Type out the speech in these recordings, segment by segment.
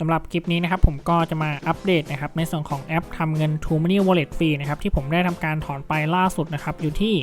สำหรับคลิปนี้นะครับผมก็จะมาอัปเดตนะครับในส่วนของแอปทำเงิน t o Money Wallet ฟรีนะครับที่ผมได้ทำการถอนไปล่าสุดนะครับอยู่ที่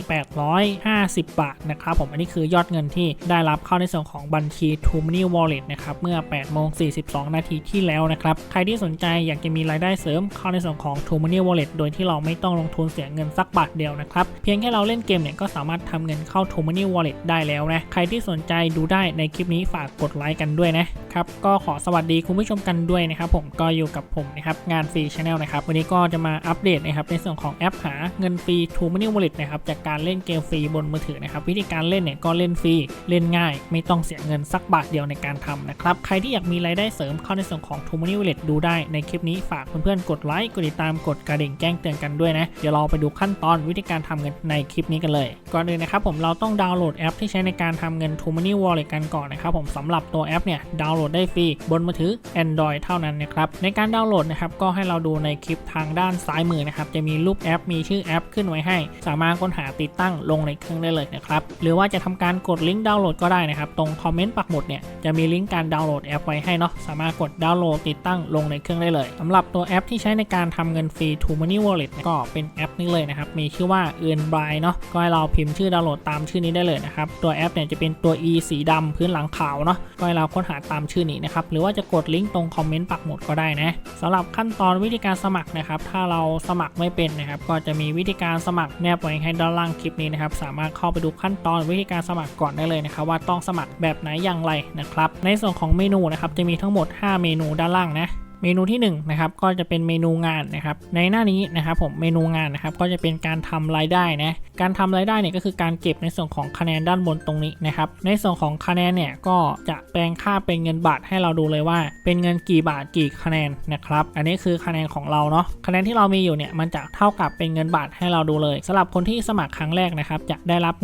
850 บาทนะครับผมอันนี้คือยอดเงินที่ได้รับเข้าในส่วนของบัญชี t o Money Wallet นะครับเมื่อ8โมง42 นาทีที่แล้วนะครับใครที่สนใจอยากจะมีรายได้เสริมเข้าในส่วนของ t o Money Wallet โดยที่เราไม่ต้องลงทุนเสียเงินสักบาทเดียวนะครับเพียงแค่เราเล่นเกมเนี่ยก็สามารถทำเงินเข้า t o Money Wallet ได้แล้วนะใครที่สนใจดูได้ในคลิปนี้ฝากกดไลค์กันด้วยนะครับก็ขอสวัสดีคุณผู้ชมกันด้วยนะครับผมก็อยู่กับผมนะครับงานฟรีชาแนลนะครับวันนี้ก็จะมาอัปเดตนะครับในส่วนของแอปหาเงินฟรี t o Money Wallet นะครับจากการเล่นเกมฟรีบนมือถือนะครับวิธีการเล่นเนี่ยก็เล่นฟรีเล่นง่าย ไม่ต้องเสียเงินสักบาทเดียวในการทำนะครับใครที่อยากมีรายได้เสริมเข้าในส่วนของ t o Money Wallet ดูได้ในคลิปนี้ฝากเพื่อนๆกดไลค์กดติดตามกดกระดิ่งแจ้งเตือนกันด้วยนะเดี๋ยวเราไปดูขั้นตอนวิธีการทำเงินในคลิปนี้กันเลย ก่อนอื่นนะครับผมเราต้องดาวน์โหลดแอปที่ใช้ในการทำเงิน t o Money Wallet กันก่อนนะครับผมสำหรับตัวแอปเนี่ยดาวน์โหลดได้ฟรีบนมือถือ Android เท่านั้นนะครับในการดาวน์โหลดนะครับก็ให้เราดูในคลิปทางด้านซ้ายมือนะครับจะมีรูปแอป มีชื่อแอปขึ้นไว้ให้ สามารถค้นหาติดตั้งลงในเครื่องได้เลยนะครับหรือว่าจะทำการกดลิงก์ดาวน์โหลดก็ได้นะครับตรงคอมเมนต์ปักหมุดเนี่ยจะมีลิงก์การดาวน์โหลดแอปไว้ให้เนาะสามารถกดดาวน์โหลดติดตั้งลงในเครื่องได้เลยสำหรับตัวแอปที่ใช้ในการทำเงินฟรี t o Money Wallet เนี่ยก็เป็นแอปนี้เลยนะครับมีชื่อว่า Earn Buy เนาะก็ให้เราพิมพ์ชื่อดาวน์โหลดตามชื่อนี้ได้เลยนะครับตัวแอปเนี่ยจะเป็นตัว E สีดำพื้นหลังขาวเนาะก็ให้เราค้นหาตามชื่อนี้นะครับหรือว่าจะกดลิงก์ตรงคอมเมนต์ปักหมุดก็ได้นะสำหรับขั้นตอนวิธีการสมัครนะครับ ถ้าเราสมัครไม่เป็นนะครับ ก็จะมีวิธีการสมัครแนบไว้ให้ด้านล่างคลิปนี้นะครับ สามารถเข้าไปดูขั้นตอนวิธีการสมัครก่อนได้เลยนะครับ ว่าต้องสมัครแบบไหนอย่างไรนะครับ ในส่วนของเมนูนะครับจะมีทั้งหมด 5 เมนูด้านล่างนะ เมนูที่1นงนะครับก็จะเป็นเมนูงานนะครับในหน้านี้นะครับผมเมนูงานนะครับก็จะเป็นการทำรายได้นะการทำรายได้เนี่ยก็คือการเก็บในส่วนของคะแนนด้านบนตรงนี้นะครับในส่วนของคะแนนเนี่ยก็จะแปลงค่าเป็นเงินบาทให้เราดูเลยว่า เป็นเงินกี่บาทกี่คะแนนนะครับอันนี้คือคะแนนของเราเนาะคะแนนที่เรามีอยู่เนี่ยมันจะเท่ากับเป็นเงินบาทให้เราดูเลยสำหรับคนที่สมัครครั้งแรกนะครับจะได้รับ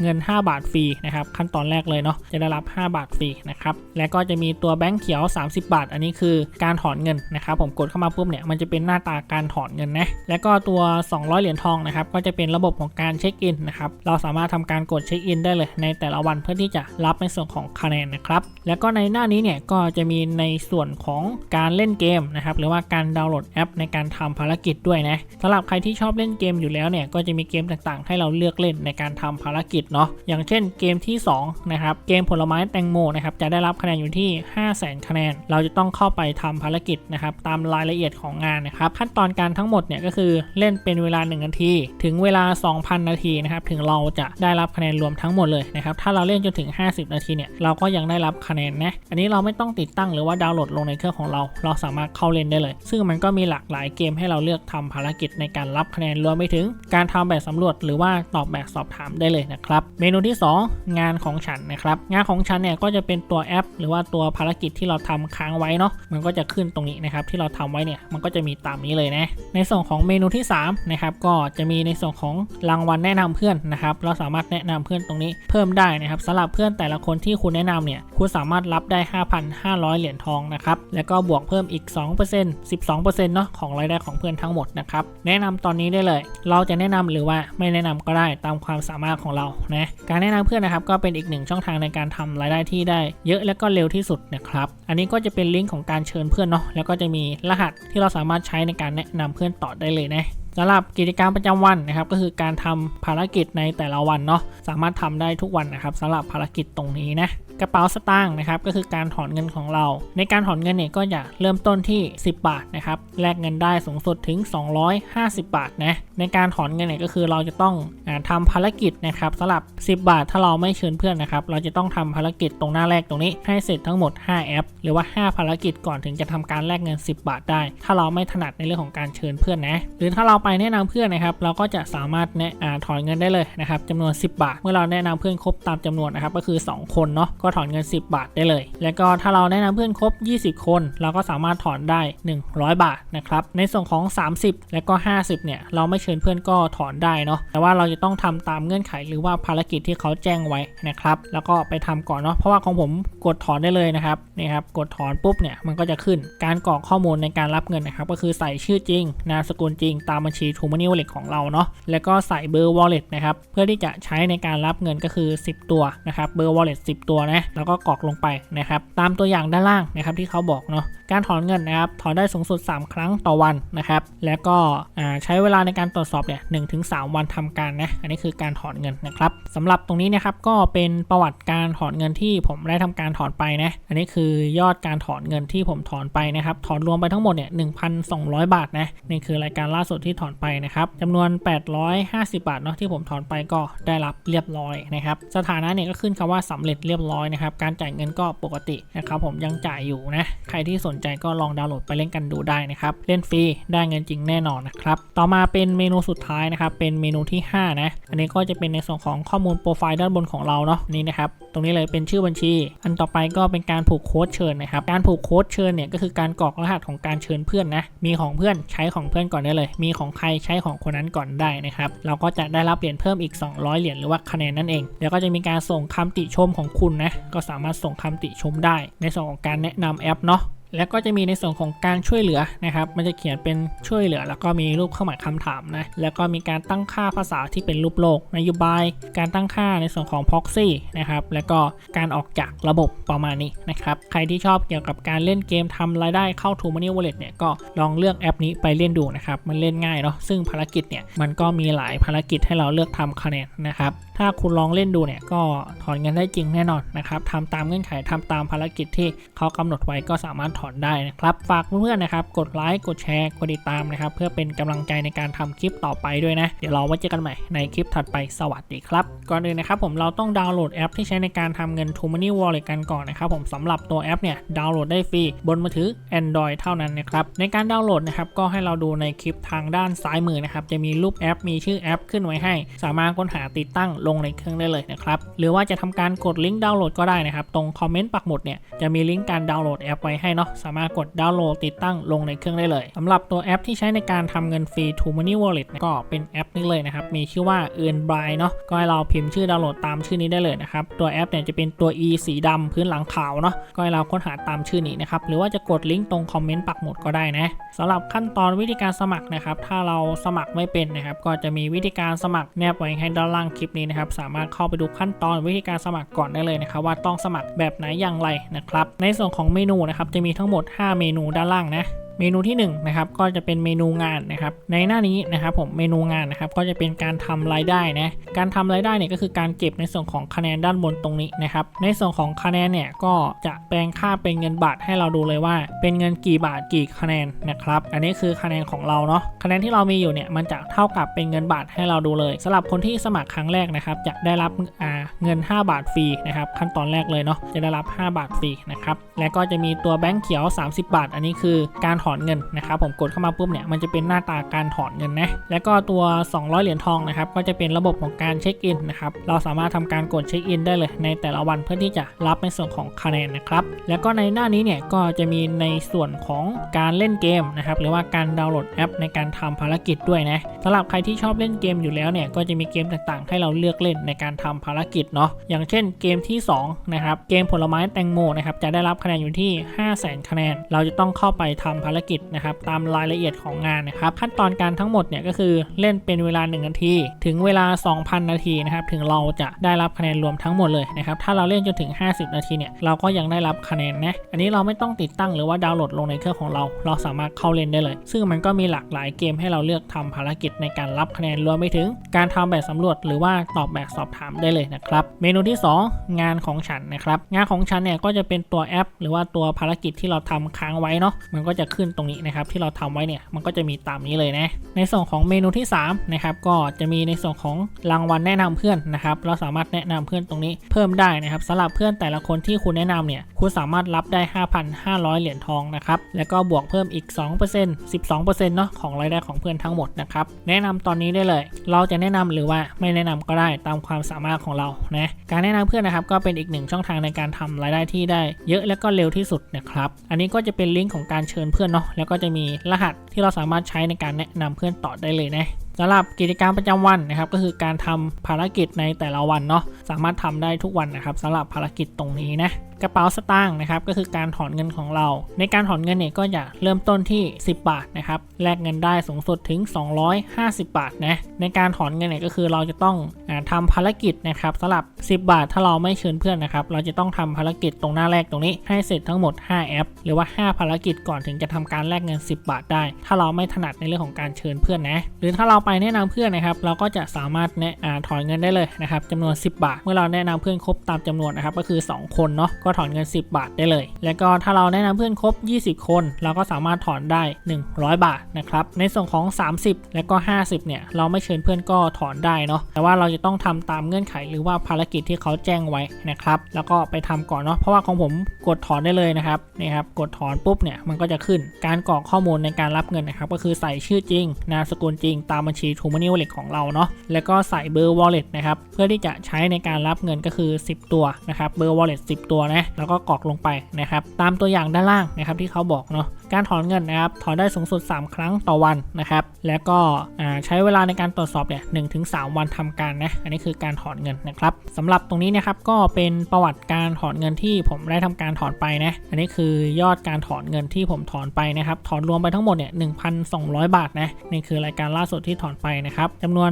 เงิน 5 บาทฟรีนะครับขั้นตอนแรกเลยเนาะจะได้รับ 5 บาทฟรีนะครับแล้วก็จะมีตัวแบงค์เขียว 30 บาท อันนี้คือการถอนเงินนะครับผมกดเข้ามาปุ๊บเนี่ยมันจะเป็นหน้าตาการถอนเงินนะแล้วก็ตัว 200 เหรียญทองนะครับก็จะเป็นระบบของการเช็คอินนะครับเราสามารถทำการกดเช็คอินได้เลยในแต่ละวันเพื่อที่จะรับในส่วนของคะแนนนะครับแล้วก็ในหน้านี้เนี่ยก็จะมีในส่วนของการเล่นเกมนะครับหรือว่าการดาวน์โหลดแอป ในการทำภารกิจด้วยนะสำหรับใครที่ชอบเล่นเกมอยู่แล้วเนี่ยก็จะมีเกมต่างๆ ให้เราเลือกเล่นในการทำภารกิจเนาะอย่างเช่นเกมที่2นะครับเกมผลไม้แตงโมนะครับจะได้รับคะแนนอยู่ที่ 5 0 0 0 0 0คะแนน เราจะต้องเข้าไปทำภารกิจนะครับตามรายละเอียดของงานนะครับขั้นตอนการทั้งหมดเนี่ยก็คือเล่นเป็นเวลา 1 นาที ถึงเวลา 2,000 นาทีนะครับถึงเราจะได้รับคะแนนรวมทั้งหมดเลยนะครับถ้าเราเล่นจนถึง 50 นาทีเนี่ยเราก็ยังได้รับคะแนนนะอันนี้เราไม่ต้องติดตั้งหรือว่าดาวน์โหลดลงในเครื่องของเรา เราสามารถเข้าเล่นได้เลย ซึ่งมันก็มีหลากหลายเกมให้เราเลือกทำภารกิจในการรับคะแนนรวมไปถึง การทำแบบสำรวจหรือว่าตอบแบบสอบถามได้เลยนะครับเมนูที่ 2 งานของฉันนะครับงานของฉันเนี่ยก็จะเป็นตัวแอป หรือว่าตัวภารกิจที่เราทำค้างไว้เนาะมันก็จะขึ้นตรงนี้นะครับที่เราทำไว้เนี่ยมันก็จะมีตามนี้เลยนะในส่วนของเมนูที่3นะครับก็จะมีในส่วนของรางวัลแนะนำเพื่อนนะครับเราสามารถแนะนำเพื่อนตรงนี้เพิ่มได้นะครับสำหรับเพื่อนแต่ละคนที่คุณแนะนำเนี่ยคุณสามารถรับได้ 5,500 เหรียญทองนะครับแล้วก็บวกเพิ่มอีก 2% 12%เนาะของรายได้ของเพื่อนทั้งหมดนะครับแนะนำตอนนี้ได้เลย เราจะแนะนำหรือว่าไม่แนะนำก็ได้ตามความสามารถของเรานะการแนะนำเพื่อนนะครับก็เป็นอีกหนึ่งช่องทางในการทำรายได้ที่ได้ เยอะและก็เร็วที่สุดนะครับอันนี้ก็จะเป็นลิงก์ของการเชิญเพื่อนเนาะแล้วก็จะมีรหัสที่เราสามารถใช้ในการแนะนำเพื่อนต่อได้เลยนะสำหรับกิจกรรมประจำวันนะครับ ก็คือการทำภารกิจในแต่ละวันเนาะสามารถทำได้ทุกวันนะครับสำหรับภารกิจตรงนี้นะ กระเป๋าสตางค์นะครับก็คือการถอนเงินของเรา ในการถอนเงินเนี่ยก็จะเริ่มต้นที่ 10 บาทนะครับแลกเงินได้สูงสุดถึง 250 บาทนะในการถอนเงินเนี่ยก็คือเราจะต้องอทำภารกิจนะครับสำหรับ 10 บาทถ้าเราไม่เชิญเพื่อนนะครับเราจะต้องทำภารกิจตรงหน้าแรกตรงนี้ให้เสร็จทั้งหมด 5 แอป หรือว่า 5 ภารกิจก่อนถึงจะทำการแลกเงิน 10 บาทได้ ถ้าเราไม่ถนัดในเรื่องของการเชิญเพื่อนนะหรือถ้าเราไปแนะนำเพื่อนนะครับเราก็จะสามารถแนะถอนเงินได้เลยนะครับจำนวน 10 บาท เมื่อเราแนะนำเพื่อนครบตามจำนวนนะครับก็คือ 2 คนเนาะก็ถอนเงิน 10 บาทได้เลย แล้วก็ถ้าเราแนะนำเพื่อนครบ 20 คน เราก็สามารถถอนได้ 100 บาทนะครับ ในส่วนของ 30 และก็ 50 เนี่ย เราไม่เชิญเพื่อนก็ถอนได้เนาะ แต่ว่าเราจะต้องทำตามเงื่อนไขหรือว่าภารกิจที่เขาแจ้งไว้นะครับ แล้วก็ไปทำก่อนเนาะ เพราะว่าของผมกดถอนได้เลยนะครับ นี่ครับ กดถอนปุ๊บเนี่ย มันก็จะขึ้น การกรอกข้อมูลในการรับเงินนะครับ ก็คือใส่ชื่อจริง นามสกุลจริง ตามบัญชี t o m o n e y Wallet ของเราเนาะ แล้วก็ใส่เบอร์ wallet นะครับ เพื่อที่จะใช้ในการรับเงินก็คือ 10 ตัวนะครับ เบอร์ wallet 10 ตัวนะแล้วก็กรอกลงไปนะครับตามตัวอย่างด้านล่างนะครับที่เขาบอกเนาะการถอนเงินนะครับถอนได้สูงสุด 3 ครั้งต่อวันนะครับแล้วก็ใช้เวลาในการตรวจสอบเนี่ยหถึงสวันทำการนะอันนี้คือการถอนเงินนะครับสำหรับตรงนี้นะครับก็เป็นประวัติการถอนเงินที่ผมได้ทำการถอนไปนะอันนี้คือยอดการถอนเงินที่ผมถอนไปนะครับถอนรวมไปทั้งหมดเนี่ย1,200บาทนะนี่คือรายการล่าสุดที่ถอนไปนะครับจำนวน 850 บาทเนาะที่ผมถอนไปก็ได้รับเรียบร้อยนะครับสถานะเนี่ยก็ขึ้นคำว่าสำเร็จเรียบร้อยนะครับ การจ่ายเงินก็ปกตินะครับผมยังจ่ายอยู่นะ ใครที่สนใจก็ลองดาวน์โหลดไปเล่นกันดูได้นะครับ เล่นฟรีได้เงินจริงแน่นอนนะครับ ต่อมาเป็นเมนูสุดท้ายนะครับ เป็นเมนูที่ 5 นะ อันนี้ก็จะเป็นในส่วนของข้อมูลโปรไฟล์ด้านบนของเราเนาะนี่นะครับ ตรงนี้เลยเป็นชื่อบัญชี อันต่อไปก็เป็นการผูกโค้ดเชิญนะครับ การผูกโค้ดเชิญเนี่ยก็คือการกรอกรหัสของการเชิญเพื่อนนะ มีของเพื่อนใช้ของเพื่อนก่อนได้เลย มีของใครใช้ของคนนั้นก่อนได้นะครับ เราก็จะได้รับเหรียญเพิ่มอีก 200 เหรียญหรือว่าคะแนนนั่นเองแล้วก็จะมีการส่งคำติชมของคุณนะก็สามารถส่งคำติชมได้ ในส่วนของการแนะนำแอปเนาะ แล้วก็จะมีในส่วนของการช่วยเหลือนะครับ มันจะเขียนเป็นช่วยเหลือ แล้วก็มีรูปเครื่องหมายคำถามนะ แล้วก็มีการตั้งค่าภาษาที่เป็นรูปโลก นโยบาย การตั้งค่าในส่วนของ proxy นะครับ แล้วก็การออกจากระบบประมาณนี้นะครับ ใครที่ชอบเกี่ยวกับการเล่นเกมทำรายได้เข้า t ู Money Wallet เนี่ย ก็ลองเลือกแอปนี้ไปเล่นดูนะครับ มันเล่นง่ายเนาะ ซึ่งภารกิจเนี่ย มันก็มีหลายภารกิจให้เราเลือกทำคะแนนนะครับ ถ้าคุณลองเล่นดูเนี่ย ก็ถอนเงินได้จริงแน่นอนนะครับทำตามเงื่อนไขทำตามภารกิจที่เขากำหนดไว้ก็สามารถถอนได้นะครับฝากเพื่อนๆนะครับกดไลค์กดแชร์กดติดตามนะครับเพื่อเป็นกำลังใจในการทำคลิปต่อไปด้วยนะเดี๋ยวเราไว้เจอกันใหม่ในคลิปถัดไปสวัสดีครับก่อนอื่นนะครับผมเราต้องดาวน์โหลดแอปที่ใช้ในการทำเงิน t o Money Wallet กันก่อนนะครับผมสำหรับตัวแอปเนี่ยดาวน์โหลดได้ฟรีบนมือถือ Android เท่านั้นนะครับในการดาวน์โหลดนะครับก็ให้เราดูในคลิปทางด้านซ้ายมือนะครับจะมีรูปแอปมีชื่อแอปขึ้นไว้ให้ สามารถค้นหาติดตั้งลงในเครื่องได้เลยนะครับหรือว่าจะทำการกดลิงก์ดาวน์โหลดก็ได้นะครับตรงคอมเมนต์ปักหมุดเนี่ยจะมีลิงก์การดาวน์โหลดแอปไว้ให้เนาะสามารถกดดาวน์โหลดติดตั้งลงในเครื่องได้เลยสำหรับตัวแอปที่ใช้ในการทำเงินฟรี t o Money Wallet ก็เป็นแอปนี้เลยนะครับมีชื่อว่า Earn Buy เนาะก็ให้เราพิมพ์ชื่อดาวน์โหลดตามชื่อนี้ได้เลยนะครับตัวแอปเนี่ยจะเป็นตัว E สีดำพื้นหลังขาวเนาะก็ให้เราค้นหาตามชื่อนี้นะครับหรือว่าจะกดลิงก์ตรงคอมเมนต์ปักหมุดก็ได้นะสำหรับขั้นตอนวิธีการสมัครนะครับถ้าเราสมัครไม่เป็นนะครับก็จะมีวิธีการสมัครแนบไว้ให้ด้านล่างคลิปนี้นะครับสามารถเข้าไปดูขั้นตอนวิธีการสมัครก่อนได้เลยนะครับว่าต้องสมัครแบบไหนอย่างไรนะครับในส่วนของเมนูนะครับจะมีทั้งหมด 5 เมนูด้านล่างนะ เมนูที่1นนะครับก็จะเป็นเมนูงานนะครับในหน้านี้นะครับผมเมนูงานนะครับก็จะเป็นการทำรายได้นะการทำรายได้เนี่ยก็คือการเก็บในส่วนของคะแนนด้านบนตรงนี้นะครับในส่วนของคะแนนเนี่ยก็จะแปลงค่าเป็นเงินบาทให้เราดูเลยว่า เป็นเงินกี่บาทกี่คะแนนนะครับอันนี้คือคะแนนของเราเนาะคะแนนที่เรามีอยู่เนี่ยมันจะเท่ากับเป็นเงินบาทให้เราดูเลยสำหรับคนที่สมัครครั้งแรกนะครับจะได้รับเงิน 5 บาทฟรีนะครับขั้นตอนแรกเลยเนาะจะได้รับ 5 บาทฟรีนะครับและก็จะมีตัวแบงค์เขียว 30 บาท อันนี้คือการถอนเงินนะครับผมกดเข้ามาปุ๊บเนี่ยมันจะเป็นหน้าตาการถอนเงินนะแล้วก็ตัว 200 เหรียญทองนะครับก็จะเป็นระบบของการเช็คอินนะครับเราสามารถทำการกดเช็คอินได้เลยในแต่ละวันเพื่อที่จะรับในส่วนของคะแนนนะครับแล้วก็ในหน้านี้เนี่ยก็จะมีในส่วนของการเล่นเกมนะครับหรือว่าการดาวน์โหลดแอป ในการทำภารกิจด้วยนะสำหรับใครที่ชอบเล่นเกมอยู่แล้วเนี่ยก็จะมีเกมต่างๆ ให้เราเลือกเล่นในการทำภารกิจเนาะอย่างเช่นเกมที่2นะครับเกมผลไม้แตงโมนะครับจะได้รับคะแนนอยู่ที่ 5 0 0 0 0 0คะแนน เราจะต้องเข้าไปทำภารกิจนะครับตามรายละเอียดของงานนะครับขั้นตอนการทั้งหมดเนี่ยก็คือเล่นเป็นเวลา 1 นาที ถึงเวลา 2,000 นาทีนะครับถึงเราจะได้รับคะแนนรวมทั้งหมดเลยนะครับถ้าเราเล่นจนถึง 50 นาทีเนี่ยเราก็ยังได้รับคะแนนนะอันนี้เราไม่ต้องติดตั้งหรือว่าดาวน์โหลดลงในเครื่องของเรา เราสามารถเข้าเล่นได้เลย ซึ่งมันก็มีหลากหลายเกมให้เราเลือกทำภารกิจในการรับคะแนนรวมไปถึง การทำแบบสำรวจหรือว่าตอบแบบสอบถามได้เลยนะครับเมนูที่ 2 งานของฉันนะครับงานของฉันเนี่ยก็จะเป็นตัวแอป หรือว่าตัวภารกิจที่เราทำค้างไว้เนาะมันก็จะขึ้นตรงนี้นะครับที่เราทำไว้เนี่ยมันก็จะมีตามนี้เลยนะในส่วนของเมนูที่3นะครับก็จะมีในส่วนของรางวัลแนะนำเพื่อนนะครับเราสามารถแนะนำเพื่อนตรงนี้เพิ่มได้นะครับสำหรับเพื่อนแต่ละคนที่คุณแนะนำเนี่ยคุณสามารถรับได้ 5,500 เหรียญทองนะครับแล้วก็บวกเพิ่มอีก 2% 12%เนาะของรายได้ของเพื่อนทั้งหมดนะครับแนะนำตอนนี้ได้เลย เราจะแนะนำหรือว่าไม่แนะนำก็ได้ตามความสามารถของเรานะการแนะนำเพื่อนนะครับก็เป็นอีกหนึ่งช่องทางในการทำรายได้ที่ได้ เยอะและก็เร็วที่สุดนะครับอันนี้ก็จะเป็นลิงก์ของการเชิญเพื่อนเนาะแล้วก็จะมีรหัสที่เราสามารถใช้ในการแนะนำเพื่อนต่อได้เลยนะสำหรับกิจกรรมประจำวันนะครับก็คือการทำภารกิจในแต่ละวันเนาะสามารถทำได้ทุกวันนะครับสำหรับภารกิจตรงนี้นะกระเป๋าสตางค์นะครับก็คือการถอนเงินของเรา ในการถอนเงินเนี่ยก็จะเริ่มต้นที่ 10 บาทนะครับแลกเงินได้สูงสุดถึง 250 บาทนะในการถอนเงินเนี่ยก็คือเราจะต้องอาทำภารกิจนะครับสำหรับ 10 บาทถ้าเราไม่เชิญเพื่อนนะครับเราจะต้องทำภารกิจตรงหน้าแรกตรงนี้ให้เสร็จทั้งหมด 5 แอป หรือว่า 5 ภารกิจก่อนถึงจะทำการแลกเงิน 10 บาทได้ ถ้าเราไม่ถนัดในเรื่องของการเชิญเพื่อนนะหรือถ้าเราไปแนะนำเพื่อนนะครับเราก็จะสามารถแนะอ่าถอนเงินได้เลยนะครับจำนวน 10 บาทเมื่อเราแนะนำเพื่อนครบตามจำนวนนะครับก็คือ 2 คนเนาะก็ถอนเงิน 10 บาทได้เลย แล้วก็ถ้าเราแนะนำเพื่อนครบ 20 คน เราก็สามารถถอนได้ 100 บาทนะครับในส่วนของ 30 และก็ 50 เนี่ยเราไม่เชิญเพื่อนก็ถอนได้เนาะแต่ว่าเราจะต้องทำตามเงื่อนไขหรือว่าภารกิจที่เขาแจ้งไว้นะครับแล้วก็ไปทำก่อนเนาะเพราะว่าของผมกดถอนได้เลยนะครับนี่ครับกดถอนปุ๊บเนี่ยมันก็จะขึ้นการกรอกข้อมูลในการรับเงินนะครับก็คือใส่ชื่อจริง นามสกุลจริง ตามบัญชี t r u e Money Wallet ของเราเนาะแล้วก็ใส่เบอร์ wallet นะครับเพื่อที่จะใช้ในการรับเงินก็คือ 10 ตัวนะครับเบอร์ wallet 10 ตัวนะแล้วก็กรอกลงไปนะครับตามตัวอย่างด้านล่างนะครับที่เขาบอกเนาะ การถอนเงินนะครับ ถอนได้สูงสุด 3 ครั้งต่อวันนะครับ แล้วก็ใช้เวลาในการตรวจสอบเนี่ยหถึงสวันทำการนะ อันนี้คือการถอนเงินนะครับสำหรับตรงนี้นะครับก็เป็นประวัติการถอนเงินที่ผมได้ทำการถอนไปนะ อันนี้คือยอดการถอนเงินที่ผมถอนไปนะครับ ถอนรวมไปทั้งหมดเนี่ย1,200บาทนะ นี่คือรายการล่าสุดที่ถอนไปนะครับจำนวน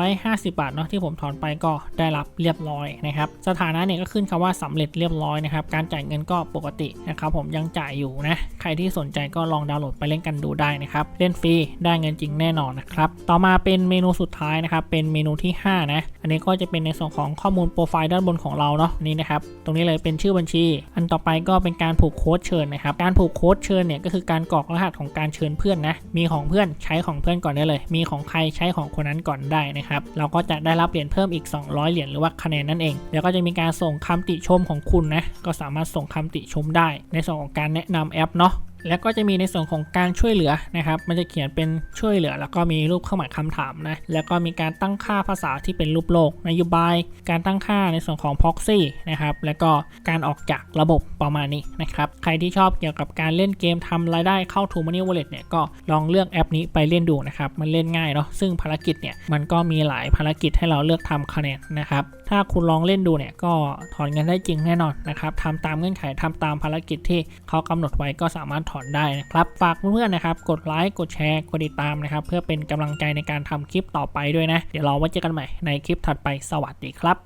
850 บาทเนาะที่ผมถอนไปก็ได้รับเรียบร้อยนะครับ สถานะเนี่ยก็ขึ้นคำว่าสำเร็จเรียบร้อยนะครับ การจ่ายเงินก็ปกตินะครับ ผมยังจ่ายอยู่นะ ใครที่สนใจก็ลองดาวน์โหลดไปเล่นกันดูได้นะครับเล่นฟรีได้เงินจริงแน่นอนนะครับต่อมาเป็นเมนูสุดท้ายนะครับเป็นเมนูที่ 5 นะ อันนี้ก็จะเป็นในส่วนของข้อมูลโปรไฟล์ด้านบนของเราเนาะนี่นะครับตรงนี้เลยเป็นชื่อบัญชี อันต่อไปก็เป็นการผูกโค้ดเชิญนะครับการผูกโค้ดเชิญเนี่ยก็คือการกรอกรหัสของการเชิญเพื่อนนะมีของเพื่อนใช้ของเพื่อนก่อนได้เลย มีของใครใช้ของคนนั้นก่อนได้นะครับเราก็จะได้รับเหรียญเพิ่มอีก 200 เหรียญหรือว่าคะแนนนั่นเองแล้วก็จะมีการส่งคำติชมของคุณนะก็สามารถส่งคำติชมได้ ในส่วนของการแนะนำแอปเนาะ แล้วก็จะมีในส่วนของการช่วยเหลือนะครับ มันจะเขียนเป็นช่วยเหลือ แล้วก็มีรูปเครื่องหมายคำถามนะ แล้วก็มีการตั้งค่าภาษาที่เป็นรูปโลก นโยบาย การตั้งค่าในส่วนของ proxy นะครับ แล้วก็การออกจากระบบประมาณนี้นะครับ ใครที่ชอบเกี่ยวกับการเล่นเกมทำรายได้เข้า t ู Money Wallet เนี่ย ก็ลองเลือกแอปนี้ไปเล่นดูนะครับ มันเล่นง่ายเนาะ ซึ่งภารกิจเนี่ย มันก็มีหลายภารกิจให้เราเลือกทำคะแนนนะครับถ้าคุณลองเล่นดูเนี่ยก็ถอนเงินได้จริงแน่นอนนะครับทำตามเงื่อนไขทำตามภารกิจที่เขากำหนดไว้ก็สามารถถอนได้นะครับฝากเพื่อนๆนะครับกดไลค์กดแชร์กดติดตามนะครับเพื่อเป็นกำลังใจในการทำคลิปต่อไปด้วยนะ เดี๋ยวเราไว้เจอกันใหม่ในคลิปถัดไปสวัสดีครับ